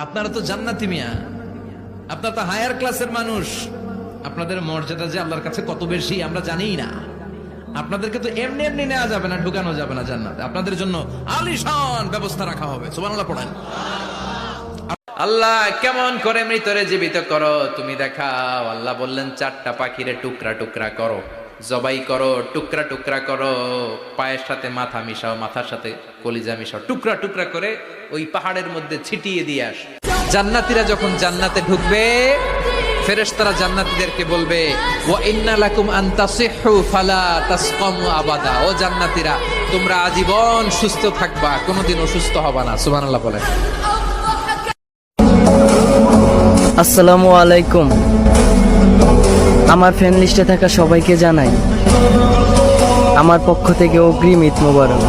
আপনারা তো জান্নাতি মিয়া। আপনার তো হায়ার ক্লাসের মানুষ। আপনাদের মর্যাদা যে আল্লাহর কাছে কত বেশি, আমরা জানিই না। আপনাদেরকে তো এমনি এমনি নেওয়া যাবে না, ঢুকানো যাবে না জান্নাতে। আপনাদের জন্য আলিশান ব্যবস্থা রাখা হবে। সুবহানাল্লাহ পড়েন। আল্লাহ, কেমন করে মৃতরে জীবিত করো? তুমি দেখাও। আল্লাহ বললেন, চারটা পাখিরে টুকরা টুকরা করো। জবাই করো, টুকরা টুকরা করো, পায়ের সাথে মাথা মিশাও, মাথার সাথে কলিজা মিশাও, টুকরা টুকরা করে ওই পাহাড়ের মধ্যে ছিটিয়ে দিয়ে আস। জান্নাতীরা যখন জান্নাতে ঢুকবে, ফেরেশতারা বলবে ফালা আবাদা। ও তোমরা আজীবন সুস্থ থাকবা, কোনোদিন অসুস্থ হবা না, সুবহানাল্লাহ বলেন। আসসালামু আলাইকুম। আমার ফ্রেন্ড লিস্টে থাকা সবাইকে জানাই। আমার পক্ষ থেকে অগ্রিম ঈদ মোবারক।